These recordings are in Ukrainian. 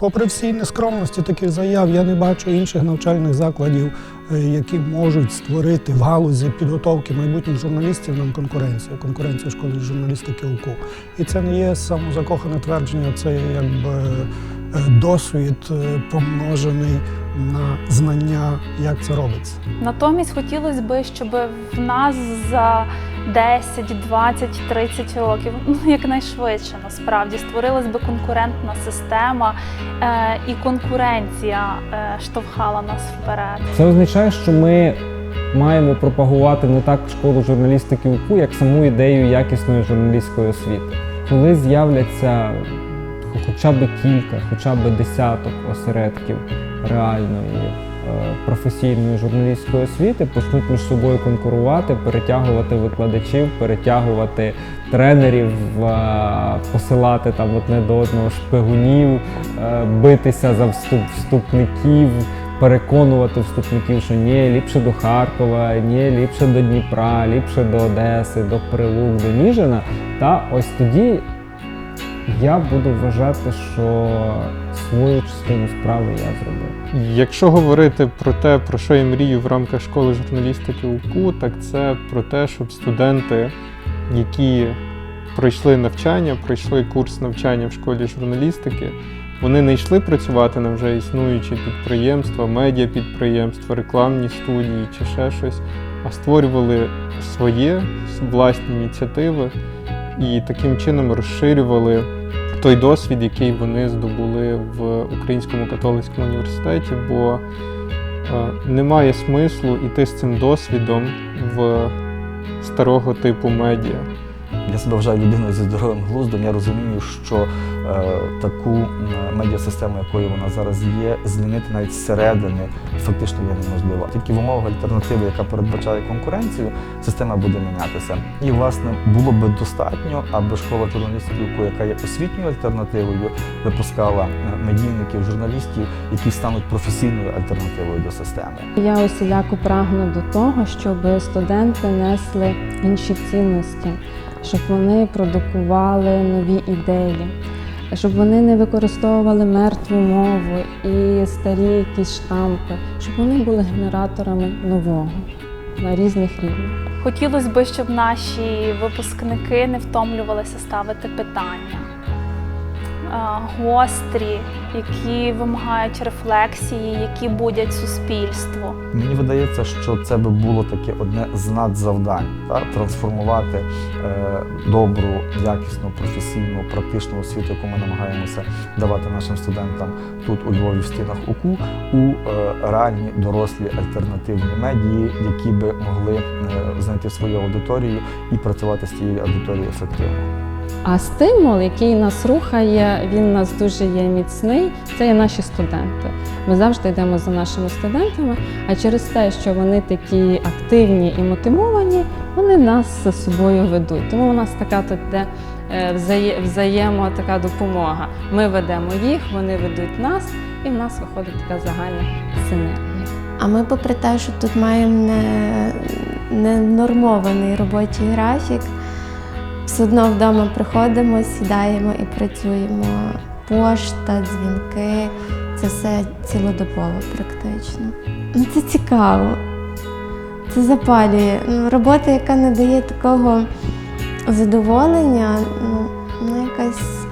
Попри всі нескромності таких заяв, я не бачу інших навчальних закладів, е, які можуть створити в галузі підготовки майбутніх журналістів нам конкуренцію, конкуренцію школи журналістики УКУ. І це не є самозакохане твердження, це якби е, досвід е, помножений на знання, як це робиться. Натомість хотілося б, щоб в нас за 10, 20, 30 років, ну якнайшвидше насправді створилась би конкурентна система, е, і конкуренція е, штовхала нас вперед. Це означає, що ми маємо пропагувати не так школу журналістики УКУ, як саму ідею якісної журналістської освіти. Коли з'являться хоча б кілька, хоча б десяток осередків реальної професійної журналістської освіти, почнуть між собою конкурувати, перетягувати викладачів, перетягувати тренерів, е, посилати там одне до одного шпигунів, е, битися за вступ вступників переконувати вступників, що ні, ліпше до Харкова, ні, ліпше до Дніпра, ліпше до Одеси, до Прилук, до Ніжина. Та ось тоді я буду вважати, що свою частину справи я зробив. Якщо говорити про те, про що я мрію в рамках школи журналістики УКУ, так це про те, щоб студенти, які пройшли навчання, пройшли курс навчання в школі журналістики, вони не йшли працювати на вже існуючі підприємства, медіапідприємства, рекламні студії чи ще щось, а створювали своє власні ініціативи і таким чином розширювали той досвід, який вони здобули в Українському католицькому університеті, бо е, немає смислу йти з цим досвідом в старого типу медіа. Я себе вважаю людиною зі здоровим глуздом. Я розумію, що е, таку медіасистему, якою вона зараз є, змінити навіть зсередини фактично є неможливо. Тільки в умовах альтернативи, яка передбачає конкуренцію, система буде мінятися. І власне було би достатньо, аби школа журналістики, яка є освітньою альтернативою, випускала е, медійників, журналістів, які стануть професійною альтернативою до системи. Я усіляко прагну до того, щоб студенти несли інші цінності, щоб вони продукували нові ідеї, щоб вони не використовували мертву мову і старі якісь штампи, щоб вони були генераторами нового на різних рівнях. Хотілося б, щоб наші випускники не втомлювалися ставити питання. Е, Гострі, які вимагають рефлексії, які будять суспільство. Мені видається, що це би було таке одне з надзавдань та трансформувати е, добру, якісну, професійну, практичну освіту, яку ми намагаємося давати нашим студентам тут у Львові в стінах УКУ, у е, реальні дорослі альтернативні медії, які би могли е, знайти свою аудиторію і працювати з цією аудиторією ефективно. А стимул, який нас рухає, він нас дуже є міцний. Це є наші студенти. Ми завжди йдемо за нашими студентами. А через те, що вони такі активні і мотивовані, вони нас за собою ведуть. Тому у нас така тут де е, взає- взаємо така допомога. Ми ведемо їх, вони ведуть нас, і в нас виходить така загальна синергія. А ми, попри те, що тут маємо не, не робочий графік, все одно вдома приходимо, сідаємо і працюємо. Пошта, дзвінки це все цілодобово практично. Ну, Це цікаво. Це запалює. Ну, Робота, яка не дає такого задоволення, ну, ну якась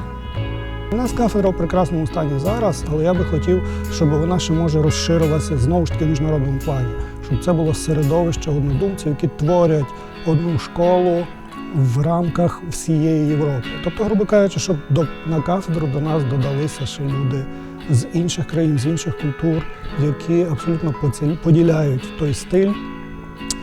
У нас кафедра в прекрасному стані зараз, але я би хотів, щоб вона ще може розширилася знову ж таки в міжнародному плані, щоб це було середовище однодумців, які творять одну школу в рамках всієї Європи. Тобто, грубо кажучи, щоб до, на кафедру до нас додалися ще люди з інших країн, з інших культур, які абсолютно поділяють той стиль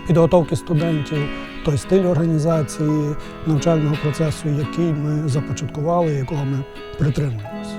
підготовки студентів, той стиль організації навчального процесу, який ми започаткували, якого ми притримуємося.